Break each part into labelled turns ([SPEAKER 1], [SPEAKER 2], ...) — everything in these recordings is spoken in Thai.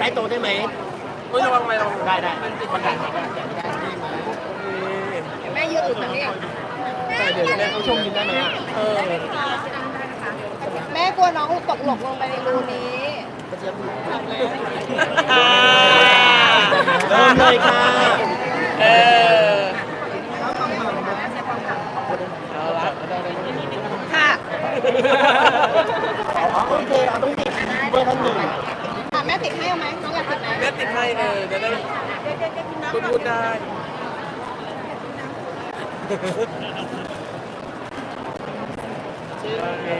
[SPEAKER 1] ใต้โต๊ะได้ไหม
[SPEAKER 2] เฮ้ยระวังไหมระวัง
[SPEAKER 1] ได้ได้มันได้ได้ได้ได้
[SPEAKER 3] แม่ยืนอยู่ตรงนี้
[SPEAKER 1] แต่เดี๋ยวแม่เขาชมยินได้ไหมอะเออ
[SPEAKER 3] แม่กลัวน้องตกหลงลงไปในรูนี้
[SPEAKER 1] เริ่มเลยค่ะ
[SPEAKER 2] เออเอาละ
[SPEAKER 3] ค่ะ
[SPEAKER 1] เอาโอเคเอาต้องติดเบอร์ท่านหนึ่ง
[SPEAKER 3] อะแม่ ติดให้เอาไหมน้องอยากติดไหม
[SPEAKER 2] แม่ติดให้เออเดี๋ยวได้พูดพูดได้เอ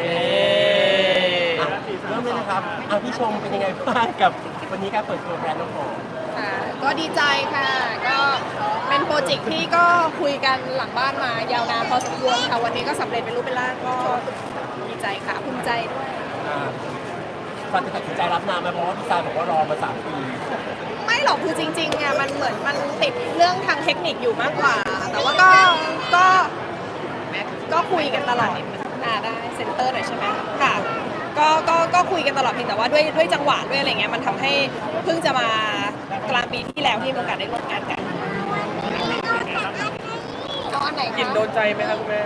[SPEAKER 1] อะเริ่มเลยนะครับอะพี่ชมเป็นยังไงบ้างกับวันนี้การเปิดตัวแบรนด์น้ำหอม
[SPEAKER 3] ค่ะก็ดีใจค่ะ ก็เป็นโปรเจกต์ที่ก็คุยกันหลังบ้านมายาวนานพอสมควรค่ะ วันนี้ก็สำเร็จเป็นรูปเป็นร่างก็ดีใจค่ะภูมิใจด้วย
[SPEAKER 1] อ่า ฟันจะตัดสินใจรับนามไหมเพราะว่าพี่ซายบอกว่ารอมาสามปี
[SPEAKER 3] ไม่หรอกคือจริงๆเนี่ยมันเหมือนมันติดเรื่องทางเทคนิคอยู่มากกว่า แต่ว่าก็ก็ก็คุยกันตลอดอ่าได้เซ็นเตอร์หน่อยใช่ไหมค่ะก็ก็ก็คุยกันตลอดเพียงแต่ว่าด้วยด้วยจังหวะด้วยอะไรเงี้ยมันทำให้เพิ่งจะมากลางปีที่แล้วที่มีโอกาสได้ร่วมงานกันเอาอันไหนคะ
[SPEAKER 2] กลิ่นโดนใจไหมครับคุณแม่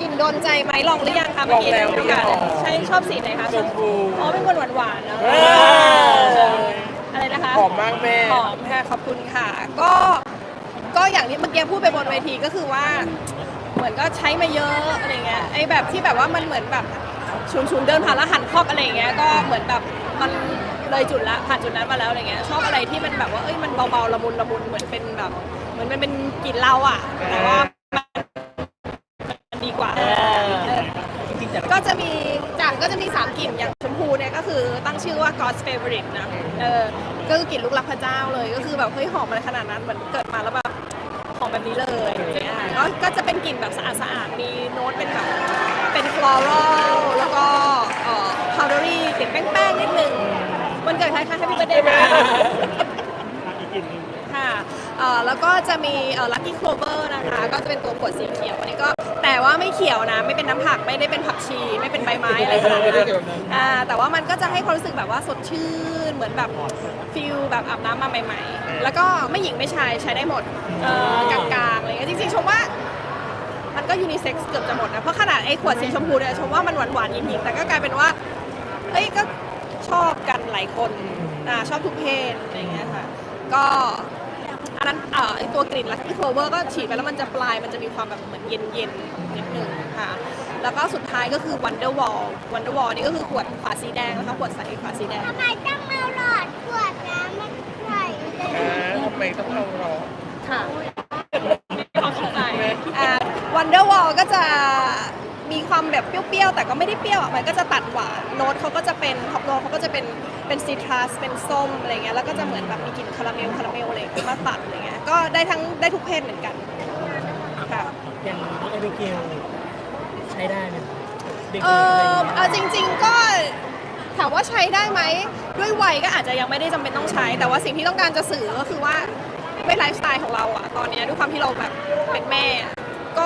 [SPEAKER 3] กลิ่นโดนใจไหมลองหรือยัง คะเมื่อกี้
[SPEAKER 2] ลองแล้ว
[SPEAKER 3] ได้มีโอกาส
[SPEAKER 2] ลอง
[SPEAKER 3] ใช่ชอบสีไหนคะ
[SPEAKER 2] ชมพู
[SPEAKER 3] อ๋อเป็นคนหวานๆเนอะ
[SPEAKER 2] เออ
[SPEAKER 3] อะไรนะคะ
[SPEAKER 2] หอมมากแม่
[SPEAKER 3] หอมค่ะขอบคุณค่ะ ก็ก็อย่างที่เมื่อกี้พูดไปบนเวทีก็คือว่า เหมือนก็ใช้มาเยอะอะไรเงี้ยไอ้แบบที่แบบว่ามันเหมือนแบบชุนชุนๆเดินผ่านแล้วหันครอบอะไรเงี้ยก็เหมือนแบบมันเลยจุดละผ่านจุดนั้นมาแล้วอะไรเงี้ยชอบอะไรที่มันแบบว่าเอ้ยมันเบาๆละมุนละมุนเหมือนเป็นแบบ เหมือนมันเป็นกลิ่นเหล้าอะแต่ว่า ก็
[SPEAKER 1] จะ
[SPEAKER 3] มีจากก็จะมีสามกลิ่นอย่างชมพูเนี่ยก็คือตั้งชื่อว่า God's favorite นะเออก็คือกลิ่นลูกรักพระเจ้าเลย ก็คือแบบเฮ้ยหอมอะไรขนาดนั้นเหมือนเกิดมาแล้วแบบหอมแบบนี้เลยอย่างเงี้ยก็ก็จะเป็นกลิ่นแบบสะอาดสะอาดๆมีโน้ตเป็นแบบเป็น floral แล้วก็เอ่อ powdery กลิ่นแป้งๆนิดนึงวันเกิดใครคะ Happy birthday นะค่ะ เอ่อแล้วก็จะมีเอ่อ Lucky Clover นะคะ ก็จะเป็นตัวขวดสีเขียวอันนี้ก็แต่ว่าไม่เขียวนะ ไม่เป็นน้ำผักไม่ได้เป็นผักชี ไม่เป็นใบไม้อะไรขนาดนั้นอ่าแต่ว่ามันก็จะให้ความรู้สึกแบบว่าสดชื่นเหมือนแบบฟิลแบบอาบน้ำมาใหม่ๆ แล้วก็ไม่หญิงไม่ชายใช้ได้หมดเอ่อกลางๆอะไรเงี้ยจริงๆชมว่า มันก็ยูนิเซ็กซ์เกือบจะหมดนะ เพราะขนาดไอ้ขวดสีชมพูเนี่ยชมว่ามันหวานๆหยิงๆแต่ก็กลายเป็นว่าเอ้ยก็ชอบกันหลายคนอ่าชอบทุกเพศอะไรอย่างเงี้ยค่ะ ก็ อันนั้นเอ่อไอ้ตัวกลิ่นลัคกี้โคเวอร์ก็ฉีดไปแล้วมันจะปลายมันจะมีความแบบเหมือนเย็นๆนิดนึงค่ะ แล้วก็สุดท้ายก็คือ Wonder Wall Wonder Wall นี่ก็คือขวดฝาสีแดงนะคะขวดใสฝาสีแดง
[SPEAKER 4] ทำไมต้องเอาหลอดขวดน้ำมาใส่
[SPEAKER 2] อ่าทำไมต้องเอารอ
[SPEAKER 3] ค่ะเข้าใจอ่า Wonder Wall ก็จะมี ความแบบเปรี้ยวๆ แต่ก็ไม่ได้เปรี้ยวอะมันก็จะตัดหวานโน้ตเขาก็จะเป็นท็อปโน้ตเขาก็จะเป็นเป็นซิตรัสเป็นส้มอะไรเงี้ยแล้วก็จะเหมือนแบบมีกลิ่นคาราเมลคาราเมลอะไรอย่างเงี้ยมาตัดอะไรเงี้ยก็ได้ทั้งได้ทุกเพศเหมือนกันค่ะ
[SPEAKER 1] อย่างน้องเอเบเกลใช้ได้ไหมเด็ก
[SPEAKER 3] เออเอาจริง ๆก็ถามว่าใช้ได้ไหมด้วยวัยก็อาจจะยังไม่ได้จำเป็นต้องใช้ แต่ว่าสิ่งที่ต้องการจะสื่อก็คือว่าด้วยไลฟ์สไตล์ของเราอะตอนเนี้ยด้วยความที่เราแบบเป็นแม่อะ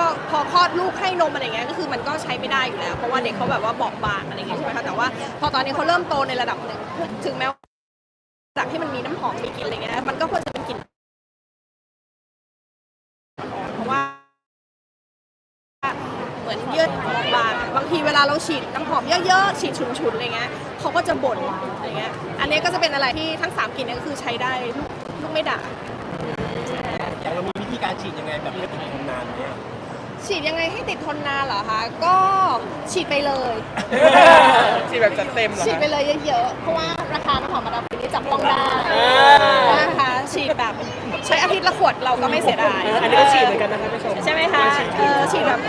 [SPEAKER 3] ก็พอคลอดลูกให้นมอะไรเงี้ยก็คือมันก็ใช้ไม่ได้อยู่แล้ว เพราะว่าเด็กเขาแบบว่าบอบบางอะไรเงี้ยใช่ไหมคะแต่ว่าพอตอนนี้เขาเริ่มโตในระดับหนึ่งถึงแม้ว่าจากที่มันมีน้ำหอมมีกลิ่นอะไรเงี้ยมันก็ควรจะเป็นกลิ่นอ่อนเพราะว่าเหมือนเยืดบางบางทีเวลาเราฉีดน้ำหอมเยอะๆฉีดฉุนๆอะไรเงี้ยเขาก็จะบ่นอะไรเงี้ยอันนี้ก็จะเป็นอะไรที่ทั้ง3กลิ่นนี้ก็คือใช้ได้ลูกลูกไม่ด่า
[SPEAKER 1] อย่างเรามีวิธีการฉีดยังไงแบบไม่ติดทนนานเนี่ย
[SPEAKER 3] ฉีดยังไงให้ติดทนนานเหรอคะ ก็ฉีดไปเลย
[SPEAKER 2] ที่แบบจัดเต็มเหรอ
[SPEAKER 3] ฉีดไป
[SPEAKER 2] คะ
[SPEAKER 3] เลยเยอะๆ เพราะว่าราคาน้ำหอมมาดามฟินนี่จับต้องได้
[SPEAKER 2] อ
[SPEAKER 3] นะคะฉีดแบบใช้อาทิตย์ละขวดเราก็ไม่เสียดาย
[SPEAKER 1] อันนี้ก็ฉีดเหมือนกันนะครับพี่ชม
[SPEAKER 3] ใช่ไหมคะเออฉีดแบบ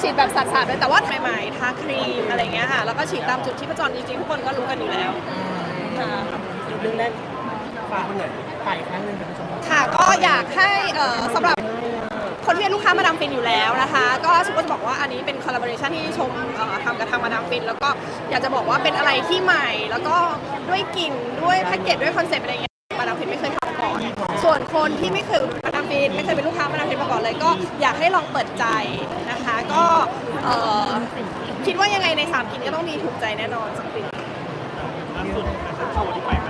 [SPEAKER 3] ฉีดแบบสัดๆเลยแต่ว่าใหม่ๆทาครีมอะไรเงี้ยค่ะ แล้วก็ฉีดตามจุดที่ประจรจริงๆทุกคนก็รู้กันอยู่แล้วค่ะ
[SPEAKER 1] เรื่องแรกฝากคนไหนฝ่ายครั้งหนึ่งค่ะพี่ชม
[SPEAKER 3] ค่ะก็อยากให้เอ่อสำหรับ คนที่เป็นลูกค้ามาดามฟินอยู่แล้วนะคะ ก็ชุมก็จะบอกว่าอันนี้เป็นคอลลาบอร์เรชันที่ชมเอ่อทำกับทางมาดามฟิน แล้วก็อยากจะบอกว่าเป็นอะไรที่ใหม่ แล้วก็ด้วยกลิ่นด้วยแพ็กเกจด้วยคอนเซ็ปต์อะไรเงี้ยมาดามฟินไม่เคยทำก่อน ส่วนคนที่ไม่เคยมาดามฟินไม่เคยเป็นลูกค้ามาดามฟินมาก่อนเลย ก็อยากให้ลองเปิดใจนะคะ ก็เอ่อคิดว่ายังไงในสามกลิ่นก็ต้องมีถูกใจแน่นอนสักกลิ่น
[SPEAKER 1] ปารีสครับ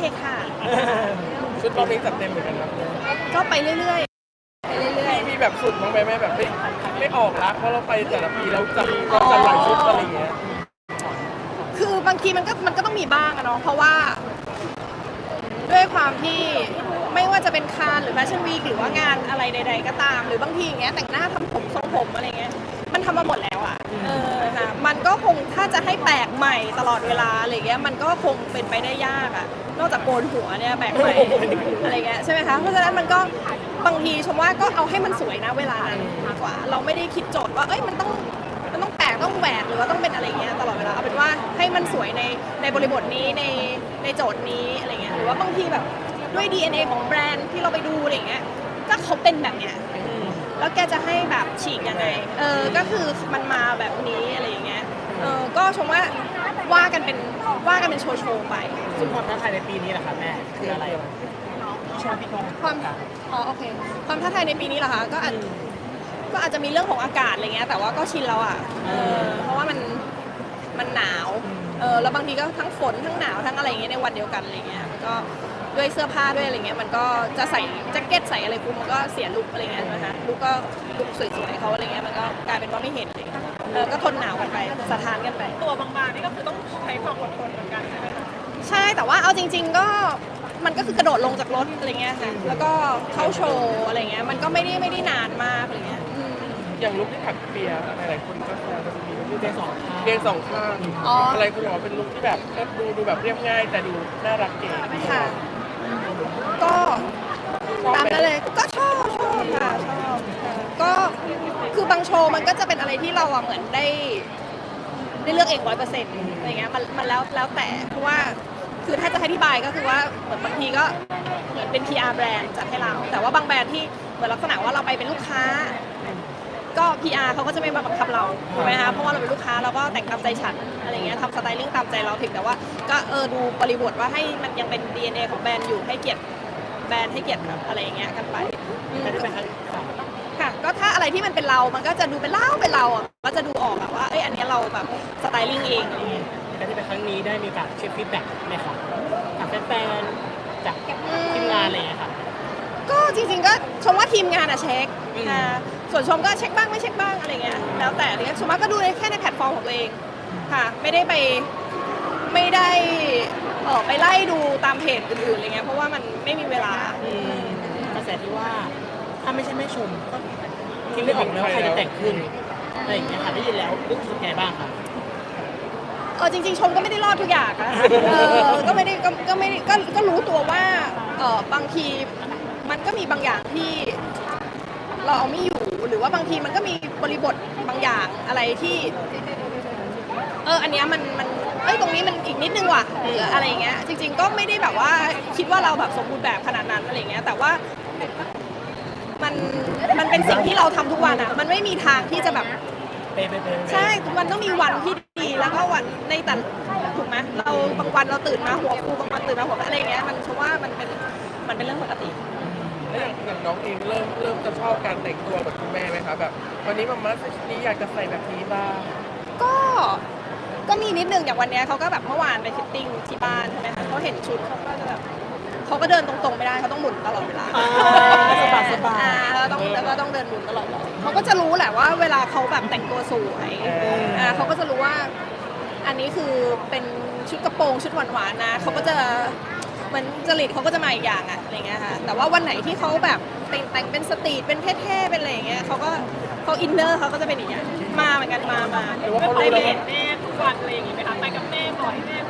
[SPEAKER 3] เคค่ะ
[SPEAKER 2] ชุดรอบนี้จัดเต็มเหมือนกันครับ
[SPEAKER 3] ก็ไปเรื่อยๆไปเรื่อย
[SPEAKER 2] มีแบบสุดบ้างไหมแม่แบบไม่ไม่ออกละเพราะเราไปแต่ละปีเราจัดเราจัดหลายชุดอะไรอย่างเงี้ย
[SPEAKER 3] ๆ คือบางทีมันก็มันก็ต้องมีบ้างอะเนาะเพราะว่า ด้วยความที่ไม่ว่าจะเป็นคานหรือแฟชั่นวีคหรือว่างานอะไรใด ๆ ก็ตาม หรือบางทีอย่างเงี้ยแต่งหน้าทำผมทรงผมอะไรเงี้ยมันทำมาหมดแล้วอะเออค่ะ มันก็คงถ้าจะให้แปลกใหม่ตลอดเวลาอะไรเงี้ยมันก็คงเป็นไปได้ยากอะนอกจากโกนหัวเนี่ยแปลกใหม่อะไรเงี้ยใช่ไหมคะเพราะฉะนั้นมันก็บางทีชมว่าก็เอาให้มันสวยนะเวลานั้นดีกว่า เราไม่ได้คิดโจทย์ว่าเอ้ยมันต้องมันต้องแปลกต้องแหวกหรือว่าต้องเป็นอะไรเงี้ยตลอดเวลาเอาเป็นว่าให้มันสวยในในบริบทนี้ในในโจทย์นี้อะไรเงี้ยหรือว่าบางทีแบบด้วย DNA ของแบรนด์ที่เราไปดูอะไรเงี้ยก็เขาเป็นแบบเนี้ยแล้วแกจะให้แบบฉีกยังไง เออ ก็คือมันมาแบบนี้อะไรอย่างเงี้ย เออก็ชมว่าว่ากันเป็นว่ากันเป็นโชว์โชว์ๆไป
[SPEAKER 5] ซึ่งความท้าทายในปีนี้แหละครับแม่คืออะไร
[SPEAKER 3] ความอ๋อโอเค ความท้าทายในปีนี้เหรอคะก็อาจก็อาจจะมีเรื่องของอากาศอะไรเงี้ยแต่ว่าก็ชินแล้วอะเออเพราะว่ามันมันหนาวเออแล้วบางทีก็ทั้งฝนทั้งหนาวทั้งอะไรเงี้ยในวันเดียวกันอะไรเงี้ยมันก็ด้วยเสื้อผ้าด้วยอะไรเงี้ยมันก็จะใส่แจ็คเก็ตใส่อะไรปุ๊บมันก็เสียลุคอะไรเงี้ยใช่ไหมคะลุคก็ลุคสวยๆเขาอะไรเงี้ยมันก็กลายเป็นว่าไม่เห็นอะไรเลยเออก็ทนหนาว เอาจริง ๆ ก็มันก็คือกระโดดลงจากรถอะไรเงี้ยค่ะ แล้วก็เข้าโชว์อะไรเงี้ย มันก็ไม่ได้ไม่ได้นานมากอะไรเงี้ยอืม
[SPEAKER 2] อย่างลุคที่ถักเปียหลายๆคนก็แซวจะมีลุคที่
[SPEAKER 5] เรียนสองข้าง
[SPEAKER 2] เรียงสองข้าง
[SPEAKER 3] อ๋ออ
[SPEAKER 2] อะไรคุณบอกว่าเป็นลุคที่แบบดูดูแบบเรียบง่าย แต่ดูน่ารักเก๋ดี
[SPEAKER 3] ค่ะ ก็ตามนั้นเลย ก็ชอบชอบค่ะ ชอบค่ะก็คือบางโชว์มันก็จะเป็นอะไรที่เราอะเหมือนได้ ได้เลือกเองร้อยเปอร์เซ็นต์อะไรเงี้ยมันมันแล้วแล้วแต่เพราะว่า คือถ้าจะให้อธิบายก็คือว่าเหมือนบางทีก็เหมือนเป็น PR แบรนด์จัดให้เรา แต่ว่าบางแบรนด์ที่เหมือนลักษณะว่าเราไปเป็นลูกค้า ก็ PR เขาก็จะไม่มาบังคับเราถูกไหมคะเพราะว่าเราเป็นลูกค้าเราก็แต่งตามใจฉันอะไรเงี้ยทำสไตลิ่งตามใจเราเพียงแต่ว่า ก็เออดูบริบทว่าให้มันยังเป็น DNA ของแบรนด์อยู่ให้เกียรติแบรนด์ให้เกียรติแบบอะไรอย่างเงี้ยกันไปอืม
[SPEAKER 5] แต่ที่เป็นครั้งสอง
[SPEAKER 3] ค่ะก็ถ้าอะไรที่มันเป็นเรา มันก็จะดูเป็นเล่าเป็นเราอะก็จะดูออกอะว่าเอ้ยอันเนี้ยเราแบบสไตลิ่งเองอะไรเงี้ย
[SPEAKER 5] แต่ที่เป็นครั้งนี้ได้มีการเช็คฟีดแบ็กไหมครับจากแฟนๆจากทีมงานอะไรอย่างเงี้ยครับ
[SPEAKER 3] ก็จริงๆก็ชมว่าทีมงานอะเช็ค
[SPEAKER 5] อืม
[SPEAKER 3] อ่าส่วนชมก็เช็คบ้างไม่เช็คบ้างอะไรเงี้ยแล้วแต่อะไรเงี้ยชมว่าก็ดูในแค่ในแพลตฟอร์มของตัวเองค่ะ ไม่ได้ไปไม่ได้เออไปไล่ดูตามเพจอื่นๆอะไรเงี้ยเพราะว่ามันไม่มีเวลา
[SPEAKER 5] อืมกระแสที่ว่าถ้าไม่ใช่แม่ชมก็คิดไม่ออกเลยว่าใครจะแต่งขึ้นอะไรอย่างเงี้ยค่ะได้ยินแล้วรู้สึกไงบ้างครับ
[SPEAKER 3] เออจริง ๆ ชมก็ไม่ได้รอดทุกอย่างนะคะเออก็ไม่ได้ก็ก็ไม่ได้ก็ก็รู้ตัวว่าเออบางทีมันก็มีบางอย่างที่เราเอาไม่อยู่หรือว่าบางทีมันก็มีบริบทบางอย่างอะไรที่ เอออันเนี้ยมันมันเอ้ยตรงนี้มันอีกนิดนึงว่ะหรืออะไรอย่างเงี้ยจริง ๆ ก็ไม่ได้แบบว่าคิดว่าเราแบบสมบูรณ์แบบขนาดนั้นอะไรอย่างเงี้ยแต่ว่ามันมันเป็นสิ่งที่เราทำทุกวันอะ มันไม่มีทางที่จะแบบ
[SPEAKER 5] เป๊ะเป๊ะเป๊ะ
[SPEAKER 3] ใช่ มันต้องมีวันที่ ดีแล้วก็วันในแต่ละถูกไหมเราบางวันเราตื่นมาหัวฟูบางวันตื่นมาหัวอะไรอย่างเงี้ยมันฉันว่ามันเป็นมันเป็นเรื่องปกติ
[SPEAKER 2] แล้วอย่างอย่างน้องเองเริ่มเริ่มจะชอบการแต่งตัวแบบคุณแม่ไหมคะแบบวันนี้มาม่าใส่ชุดนี้อยากจะใส่แบบนี้บ้าง
[SPEAKER 3] ก็ก็มีนิดนึงอย่างวันเนี้ยเขาก็แบบเมื่อวานไปฟิตติ้งที่บ้านใช่ไหมคะเขาเห็นชุดเขาก็จะแบบ เขาก็เดินตรงๆไม่ได้เขาต้องหมุนตลอดเวลา
[SPEAKER 5] อ่าสบายสบาย
[SPEAKER 3] อ่าเขาต้องแล้วก็ต้องเดินหมุนตลอดเลยเขาก็จะรู้แหละว่าเวลาเขาแบบแต่งตัวสวยอ่าเขาก็จะรู้ว่า อันนี้คือเป็นชุดกระโปรงชุดหวานๆนะเขาก็จะเหมือนจริตเขาก็จะมาอีกอย่างอะอะไรเงี้ยค่ะแต่ว่าวันไหนที่เขาแบบแต่งแต่งเป็นสตรีทเป็นเท่ๆเป็นอะไรอย่างเงี้ยเขาก็เขาอินเนอร์เขาก็จะเป็นอีกอย่างมาเหมือนกันมามา
[SPEAKER 2] หรือว่าเขา
[SPEAKER 3] ได้
[SPEAKER 2] รู้
[SPEAKER 3] ไป
[SPEAKER 2] แล้ว
[SPEAKER 3] เห็
[SPEAKER 2] ว่าน
[SPEAKER 6] แม่ทุกวันอะไรอย่างงี้ไหมคะไปกับแม่บ่อยแม่แต่งต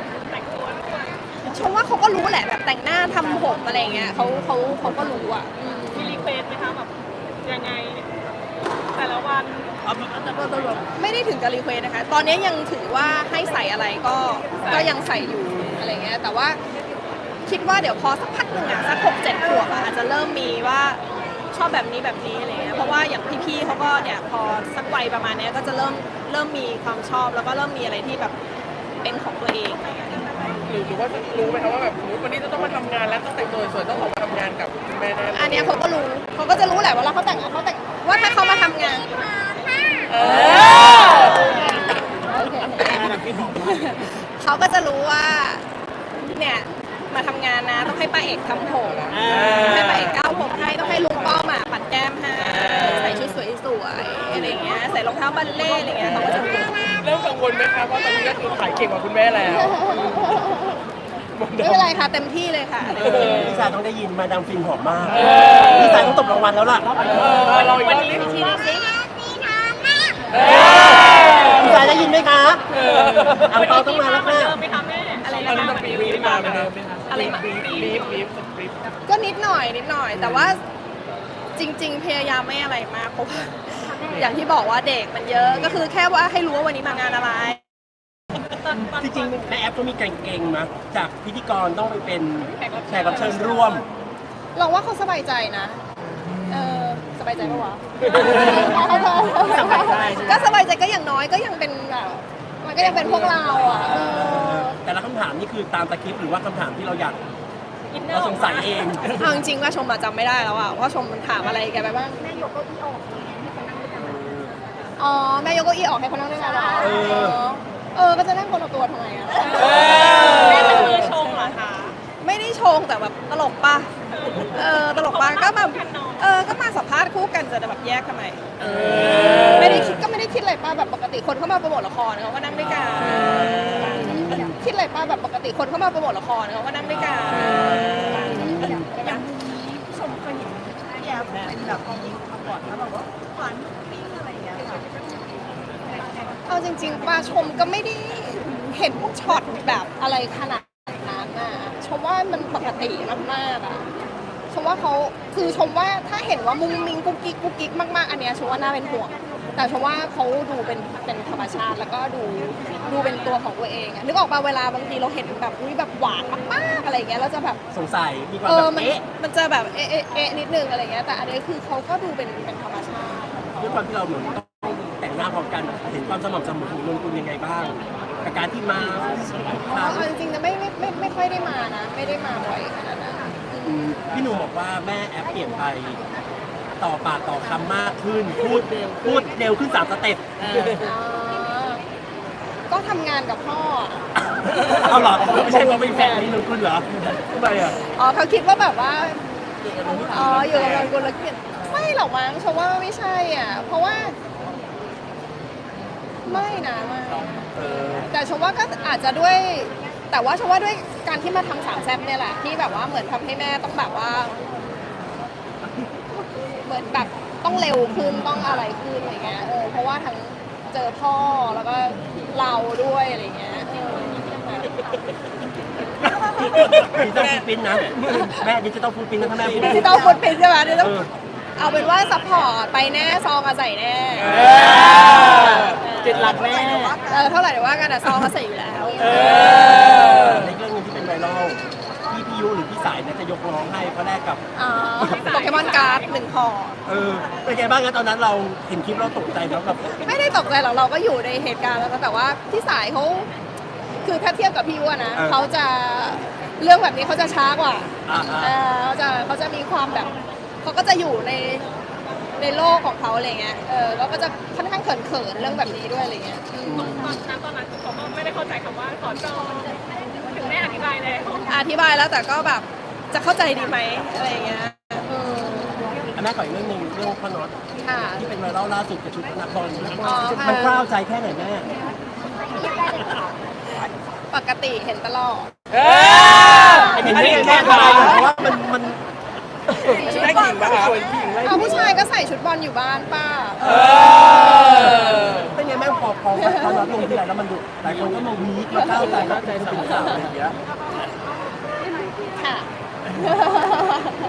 [SPEAKER 6] ัวทุก วัน
[SPEAKER 3] ชมว่าเขาก็รู้แหละแบบแต่งหน้าทำผมอะไรอย่างเงี้ยเขาเขาเขาก็รู้อะอืม
[SPEAKER 6] มีรีเควสไหมคะแบบยังไง แต่ละวัน
[SPEAKER 3] ไม่ได้ถึงกับรีเควสนะคะ ตอนนี้ยังถือว่าให้ใส่อะไรก็ก็ยังใส่อยู่อะไรเงี้ย แต่ว่าคิดว่าเดี๋ยวพอสักพักหนึ่งอะสักหกเจ็ดขวบอะอาจจะเริ่มมีว่าชอบแบบนี้แบบนี้อะไรเงี้ยเพราะว่าอย่างพี่ๆเขาก็เนี่ยพอสักวัยประมาณเนี้ยก็จะเริ่มเริ่มมีความชอบแล้วก็เริ่มมีอะไรที่แบบเป็นของตัวเองอะไรเงี้ย
[SPEAKER 2] หรือหรือว่ารู้ไหมคะว่าแบบสมมติวันนี้จะต้องมาทำงานแล้วต้องแต่งตัวสวยต้องออกมาทำงานกับคุณแม่แน่
[SPEAKER 3] อันเนี้ยเขาก็รู้เขาก็จะรู้แหละเวลาเขาแต่งงานเขาแต่งว่าถ้าเขามาทำงาน
[SPEAKER 2] เออ
[SPEAKER 3] โอเค
[SPEAKER 5] น่ารักที่หอมมาก
[SPEAKER 3] เขาก็จะรู้ว่าเนี่ยเหมือนมาทำงานนะต้องให้ป้าเอกทำผม
[SPEAKER 5] อ่า
[SPEAKER 3] ให้ป้าเอกก้าวผมให้ต้องให้ลุงป้อมอะปัดแก้มให้ใส่ชุดสวยๆอะไรอย่างเงี้ยใส่รองเท้าบัลเล่ต์อะไรเงี้ยเขาก็จะมี
[SPEAKER 2] เริ่มกังวลไหมคะว่าตอนนี้ก็คือขายเก่งกว่าคุณแม่แล้ว
[SPEAKER 3] ไม่เป็นไรค่ะเต็มที่เลยค่ะ
[SPEAKER 1] พี่สายต้องได้ยินมาดามฟินหอมมากพี่สายต้องตบรางวัลแล้วล่ะ
[SPEAKER 2] เราอีกแล้ว
[SPEAKER 4] พี่น้องแม่
[SPEAKER 1] พี่สายได้ยินไหมคะอังเปาต้องมาแล้วค่ะ
[SPEAKER 6] ไม่ทำแม่
[SPEAKER 3] อะไร
[SPEAKER 2] ตอน
[SPEAKER 3] นะ
[SPEAKER 2] นี้
[SPEAKER 3] คะ
[SPEAKER 2] มันปีนี้มาเหมือนเดิมไหมคะ
[SPEAKER 3] อะไรนะ
[SPEAKER 2] บีบบีบบีบบีบ
[SPEAKER 3] ก็นิดหน่อยนิดหน่อย แต่ว่าจริง ๆ พยายามไม่อะไรมากเพราะว่า อย่างที่บอกว่าเด็กมันเยอะ ก็คือแค่ว่าให้รู้ว่าวันนี้มางานอะไร
[SPEAKER 1] จริงๆในแอปก็มีเก่งๆนะจากพิธีกรต้องไปเป็นแขกรับเชิญร่วม
[SPEAKER 3] เราว่าเขาสบายใจนะ เออสบายใจปะวะ
[SPEAKER 5] สบายใจใช่ไหม
[SPEAKER 3] ก็สบายใจก็อย่างน้อยก็ยังเป็นแบบมันก็ยังเป็นพวกเราอะเออ
[SPEAKER 1] แต่ละคำถามนี่คือตามตะคริปต์หรือว่าคำถามที่เราอยากเราสงสัยเอง
[SPEAKER 3] เอาจริงๆว่าชมอะจำไม่ได้แล้วอะว่าชมถามอะไรแกไปบ้างอ๋อ แม่ยกเก้าอี้ออกให้เขานั่งด้วยกันเหรอ
[SPEAKER 1] เออ
[SPEAKER 3] เออ ก็จะนั่งคนละตัวทำไมอะ
[SPEAKER 6] แม่เป็นมือชงเหรอคะ
[SPEAKER 3] ไม่ได้ชงแต่แบบตลกปะเออตลกปะก็แบบเออก็มาสัมภาษณ์คู่กันจะแบบแยกทำไมไม่ได้คิดก็ไม่ได้คิดอะไรป้าแบบปกติคนเข้ามาโปรโมทละครเขาก็นั่งด้วยกันคิดอะไรป้าแบบปกติคนเข้ามาโปรโมทละครเขาก็นั่งด้วยกันเอาจริง ๆป้าชมก็ไม่ได้เห็นช็อตแบบอะไรขนาดนั้นน่ะชมว่ามันปกติมากๆอะชมว่าเขาคือชมว่าถ้าเห็นว่ามุ้งมิ้งกุ๊กกิ๊กกุ๊กกิ๊กมากๆ อันเนี้ยชมว่าน่าเป็นห่วง แต่ชมว่าเขาดูเป็นเป็นธรรมชาติแล้วก็ดูดูเป็นตัวของตัวเองอะนึกออกป่ะเวลาบางทีเราเห็นแบบอุ้ยแบบหวานมากๆอะไรอย่างเงี้ยเราจะแบบ
[SPEAKER 1] สงสัยมีความ
[SPEAKER 3] เอ
[SPEAKER 1] แบ
[SPEAKER 3] อบมัน
[SPEAKER 1] เอ๊ะ
[SPEAKER 3] มันจะแบบเอ๊ะเอ๊ะเอ๊ะนิดนึงอะไรเงี้ยแต่อันนี้คือเขาก็ดูเป็นเป็นธรรมชาติของเขา
[SPEAKER 1] ด้วยความที่เราเหมือนต้องแต่งหน้าพร้อมกันเห็น ความสม่ำเสมอของนนกุลยังไงบ้างกับการที่มา
[SPEAKER 3] อ๋อเอาจริงๆนะไม่ไม่ไม่ไม่ค่อยได้มานะ ไม่ได้มาบ่อยขนาดนั้น
[SPEAKER 1] อืมพี่หนุ่มบอกว่าแม่แอปเปลี่ยนไป ต่อปากต่อคำมากขึ้น พูดพูดเร็วขึ้นสามสเต็ป
[SPEAKER 5] เออ
[SPEAKER 3] อ่าก็ทำงานกับพ่ออะ
[SPEAKER 1] เอาเหรอไม่ใช่ว่าเป็นแฟนนี่นนกุลเหรอทำไมอะ
[SPEAKER 3] อ๋อเขาคิดว่าแบบว่า อ๋ออยู่กับนนกุลแล้วเกลียดไม่หรอกมั้งชมว่าไม่ใช่อะ เพราะว่า ไม่นะไม่
[SPEAKER 1] เออ
[SPEAKER 3] แต่ชมว่าก็อาจจะด้วย แต่ว่าชมว่าด้วยการที่มาทำสามแซ่บเนี่ยแหละที่แบบว่าเหมือนทำให้แม่ต้องแบบว่า เหมือนแบบต้องเร็วขึ้นต้องอะไรขึ้นอะไรเงี้ยเออเพราะว่าทั้งเจอพ่อแล้วก็เราด้วยอะไรเงี้ยเออ
[SPEAKER 1] ดิจิตอลฟูดปรินท์นะ แม่ดิจิตอลฟูดปรินท์นะถ้าแม่พูด
[SPEAKER 3] ที่ต้องฟุตเป็นใช่ไหมที่ต้อง
[SPEAKER 1] เออ
[SPEAKER 3] เอาเป็นว่าซัพพอร์ตไปแน่ซองอะใส่แน่
[SPEAKER 5] เจ็ดหลักแม่
[SPEAKER 3] เออเท่าไหร่เดี๋ยวว่ากันอะซองอะใส่อยู่แล้ว
[SPEAKER 1] ในเรื่องหนึงที่เป็นไวรัลพี่พิยุหรือพี่สายเนี่ยจะยกร้องให้เพราะแรกกับ
[SPEAKER 3] อ๋อโปเกมอนการ์ดหนึ่งคอ
[SPEAKER 1] เออเป็นไงบ้างนะตอนนั้นเราเห็นคลิปเราตกใจแล้วกับ
[SPEAKER 3] ไม่ได้ตกใจหรอกเราก็อยู่ในเหตุการณ์แล้วนะแต่ว่าพี่สายเขาคือถ้าเทียบกับพี่อ้วนนะเขาจะเรื่องแบบนี้เขาจะช้ากว่า
[SPEAKER 1] อ่า
[SPEAKER 3] เออเขาจะเขาจะมีความแบบ เขาก็จะอยู่ในในโลกของเขาอะไรเงี้ย เออแล้วก็จะค่อนข้างเขินๆเรื่องแบบนี้ด้วยอะไรเงี้ยอืม
[SPEAKER 6] ตอนนั้นตอนนั้นคือเขาก็ไม่ได้เข้าใจคำว่าขอจองถึงแม่อธิบายแล้ว
[SPEAKER 3] อธิบายแล้วแต่ก็แบบจะเข้าใจดีไหมอะไรเงี้ยเออ
[SPEAKER 1] อันแม่ขออีกเรื่องหนึ่งเรื่องพ่อน็อต
[SPEAKER 3] ค่ะ
[SPEAKER 1] ที่เป็นไวรัลล่าสุดกับชุดนักบอล
[SPEAKER 3] อ๋อค่ะ
[SPEAKER 1] มันกล้าวใจแค่ไหนแม่
[SPEAKER 3] ปกติเห็นตลอด
[SPEAKER 1] เห็นได้ไงแม่ทำไมเพราะว่ามันมัน
[SPEAKER 2] ชุดแรกหญิงปะคะ
[SPEAKER 3] เอาผู้ชายก็ใส่ชุดบอลอยู่บ้านป้า
[SPEAKER 1] เป็นไงแม่พอพอพอน็อตลงที่ไหนแล้วมันดูหลายคนก็มาวีคมากล้าวใจกล้าวใจสาวสาวอะไรอย่างเงี้ย
[SPEAKER 3] ค่ะ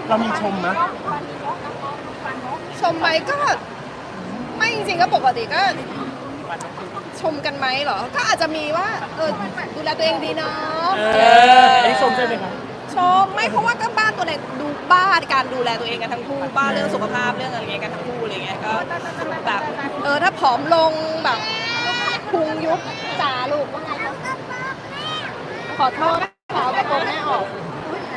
[SPEAKER 1] เรามีชมไหม
[SPEAKER 3] ชมไหมก็ ไม่จริงๆก็ปกติก็ ชมกันไหมเหรอ ก็อาจจะมีว่า เออดูแลตัวเองดีเนาะ
[SPEAKER 5] อันนี้ชมใช่ไหมคะ
[SPEAKER 3] ชมไม่เพราะว่าก็บ้านตัวเองดูบ้านการดูแลตัวเองกันทั้งคู่บ้านเรื่องสุขภาพเรื่องอะไรเงี้ยกันทั้งคู่อะไรเงี้ยก็แบบเออถ้าผอมลงแบบพุงยุบจ๋าลูกว่าไงคะขอโทษขาวกระโปรงแม่ออก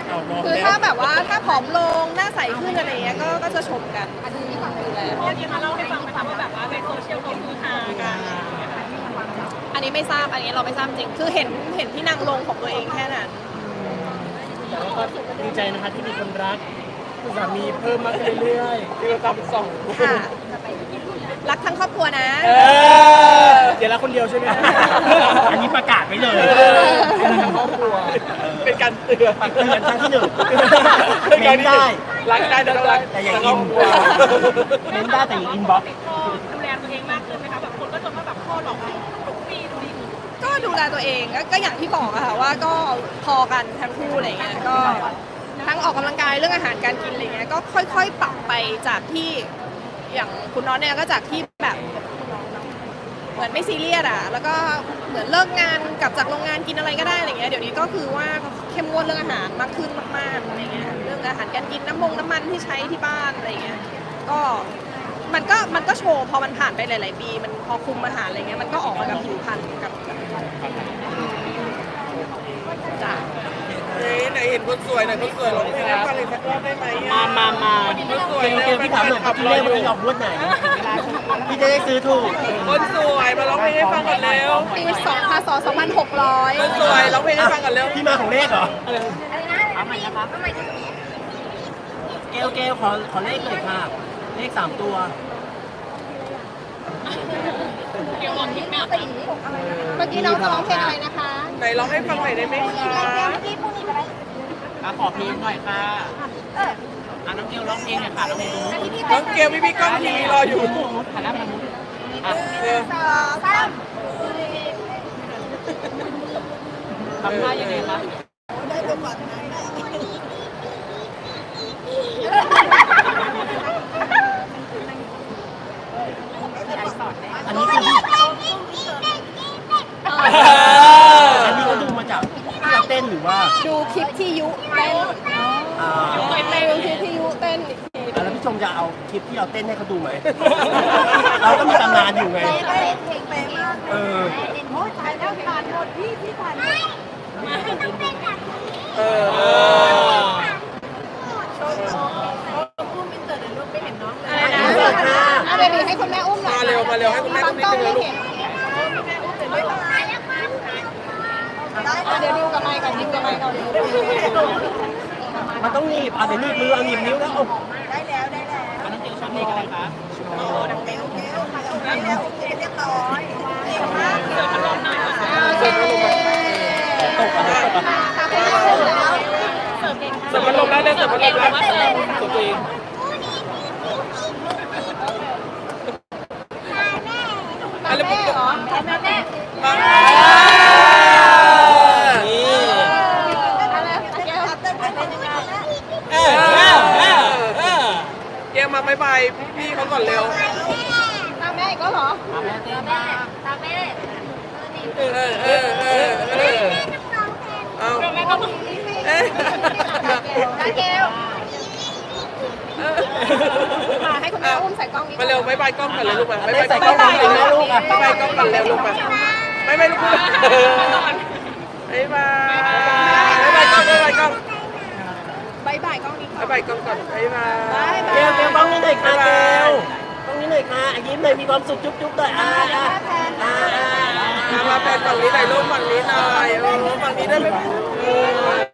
[SPEAKER 2] เอามอง
[SPEAKER 3] คือ
[SPEAKER 2] แล้ว
[SPEAKER 3] ถ้าแบบว่าถ้าผอมลงหน้าใสขึ้นอะไรเงี้ยก็ก็จะชมกันดูแล
[SPEAKER 6] พ่อที่มาเล่าให้ฟังไหมคะว่าแบบว่าในโซเชียลเขาคือฮากัน
[SPEAKER 3] อันนี้ไม่ทราบอันนี้เราไม่ทราบจริง คือเห็นเห็นที่นางลงของตัวเองแค่นั้น
[SPEAKER 1] แก็
[SPEAKER 5] ดีใจนะคะที่มีคนรักคุณสามีเพิ่มมากขึ้นเรื่อย
[SPEAKER 2] ที่เราทำสอง
[SPEAKER 3] ค่ะรักทั้งครอบครัวนะ
[SPEAKER 5] ๆเออเดี๋ยวละคนเดียวใช่ไหม
[SPEAKER 1] อันนี้ประกาศไว้เลย
[SPEAKER 5] ครอบครัว
[SPEAKER 2] เป็นการเตือน
[SPEAKER 1] เตือนครั้งที่หนึ่ง
[SPEAKER 2] เป็นการ
[SPEAKER 1] เม้นได้
[SPEAKER 2] รักได้แต่ต้องรัก
[SPEAKER 1] แต่อย่า
[SPEAKER 2] แต่
[SPEAKER 1] อิ
[SPEAKER 2] ต้อนงกลัว
[SPEAKER 1] เม้นได้แต่อย่าอินบ็อก
[SPEAKER 6] ดูแลตัวเองก็ก็อ
[SPEAKER 3] ย่างที่บอกอะค่ะว่าก็พอกันทั้งคู่อะไรเงี้ยก็ทั้งออกกำลังกายเรื่องอาหารการกินอะไรเงี้ยก็ค่อยๆปรับไปจากที่อย่างคุณน้องเนี่ยก็จากที่แบบเหมือนไม่ซีเรียสอะแล้วก็เหมือนเลิกงานกลับจากโรงงานกินอะไรก็ได้อะไรเงี้ยเดี๋ยวนี้ก็คือว่าเข้มงวดเรื่องอาหารมากขึ้นมากๆอะไรเงี้ยเรื่องอาหารการกินน้ำมงน้ำมันที่ใช้ที่บ้านอะไรเงี้ยก็มันก็มันก็โชว์พอมันผ่านไปหลาย ๆ ปี มันพอคุมอาหารอะไรเงี้ยมันก็ออกมากับผิวพรรณกับ
[SPEAKER 2] เฮ้ยไหนเห็นคนสวยไหนคนสวยร้องเพลงให้ฟังอีกสักรอบได้ไหม
[SPEAKER 5] มา
[SPEAKER 2] อะ
[SPEAKER 5] มามา
[SPEAKER 2] คนสว
[SPEAKER 1] เก
[SPEAKER 2] ย
[SPEAKER 1] ลเกลพี่ถามหน่อยพี่เลขวันนี้ออกงวดไหนพี่จะได้ซื้อถูก
[SPEAKER 2] คนสวยมาร้องเพลงให้ฟังก่อนเร็ว
[SPEAKER 3] ปี2พศ2600
[SPEAKER 2] คนสวยร้องเพลงให้ฟังก่อนเร็ว
[SPEAKER 1] ที่มาของเลขเหรอ
[SPEAKER 4] อะไรนะเอาใหม่นะคะเอาใหม่
[SPEAKER 1] เกลเกลขอขอเลขหน่อยค่ะเลขสามตัว
[SPEAKER 6] เกี่ยวกับทิศแม่
[SPEAKER 3] เมื่อกี้น้องจะร้องเพลงอะไรนะคะ
[SPEAKER 2] ไหนร้องให้ฟังหน่อยได้ไหมคะ
[SPEAKER 4] ที่พรุ่งนี้ไปไหน
[SPEAKER 5] มาขอเพลงหน่อยค่ะอะน้องเกลร้องเพลงหน่อยค่ะน้องเกล
[SPEAKER 2] น้องเกลพี่พี่ก้องทีรออยู่
[SPEAKER 5] หันหน้ามามุดอะ
[SPEAKER 2] เออ
[SPEAKER 4] สองสาม
[SPEAKER 5] ทำท่ายังไงคะ
[SPEAKER 1] อันนี้คือพี่ อันนี้ก็ดูมาจากที่เราเต้นหรือว่า
[SPEAKER 3] ดูคลิปที่ยุเต้น
[SPEAKER 1] อ่า
[SPEAKER 3] ดูคลิปที่ยุเต้นอีกที
[SPEAKER 1] แล้วพี่ชมจะเอาคลิปที่เราเต้นให้เขาดูไหม เราก็มีตำนานอยู่ไง
[SPEAKER 4] เพลงเพลงเพลงมาก
[SPEAKER 1] เออ
[SPEAKER 4] โอ้ยถ่ายแล้วผ่านหมดพี่พี่ผ่านหมด
[SPEAKER 2] เออเออ
[SPEAKER 3] อะไรนะอะเบบีให้คุณแม่อุ้มหน่อย
[SPEAKER 2] มาเร็วมาเร็วให้คุณแม่
[SPEAKER 3] บา
[SPEAKER 2] ต้องงนิ
[SPEAKER 3] กล้
[SPEAKER 2] ด
[SPEAKER 3] อง
[SPEAKER 2] นึง
[SPEAKER 3] ไม่
[SPEAKER 2] ลูก
[SPEAKER 3] เห็นอะเดี๋ยวดิวกับไมค์ก่อนดิวกับไมค์ก่อน
[SPEAKER 1] มันต้องหนีบอะเดี๋ยวหนีบมือเอาหนีบนิ้วแล้วเอา
[SPEAKER 4] ได้แล้วได้แล้ว
[SPEAKER 5] น้องเกลชอบเพลงอะไรคะ
[SPEAKER 4] ได้แล้วโอเคเรียบร้อยเก่งมาก
[SPEAKER 3] โอเค
[SPEAKER 1] ตกอะไรตกอะไร
[SPEAKER 2] เสร็จมันลงแล้เลยเสร็จมันลงแล้ว
[SPEAKER 5] ตัวเอง
[SPEAKER 2] อะแล้ว
[SPEAKER 3] แม่เหรอ
[SPEAKER 4] แม่แม่
[SPEAKER 2] มา
[SPEAKER 5] นี่
[SPEAKER 3] อะไรแก้ว
[SPEAKER 4] เต้นไปเป็นยังไง
[SPEAKER 5] เออเออเออเออ
[SPEAKER 2] เกมมา บายบายพี่เขาก่อนเร็ว
[SPEAKER 3] ตามแม่อีกก็เหรอ
[SPEAKER 5] มาแม่เต้น
[SPEAKER 4] แม่ตามแม่
[SPEAKER 2] เออเออเออเออเอา
[SPEAKER 6] แม่ก็ต้อง
[SPEAKER 2] เอ๊ะ
[SPEAKER 4] ตาเกล
[SPEAKER 2] เออ
[SPEAKER 3] มาให้คุณแม่อุ้มใส่กล้องนี้
[SPEAKER 2] มาเร็วบายบายกล้องก่อนเลยลูกมาบายบาย
[SPEAKER 1] ใส่กล้องก่อนเลยนะลูกอะ
[SPEAKER 2] บายบายกล้องก่อนเร็วลูกมาไม่ไม่ลูกบายบายบายบายกล้องบายบายกล้อง
[SPEAKER 3] บายบายกล้องนี้
[SPEAKER 2] บายบายกล้องก่อนบายบาย
[SPEAKER 1] เกลเกลบ้องนี้หน่อยค่ะเกลบ้องนี้หน่อยค่ะอะยิ้มหน่อยมีความสุขจุ๊บจุ๊บหน่อยอ่าอ่าอ่าอ่า
[SPEAKER 2] มามาแปลฝั่งนี้หน่อยลูกฝั่งนี้หน่อยโอ้ฝั่งนี้ได้ไหมเออ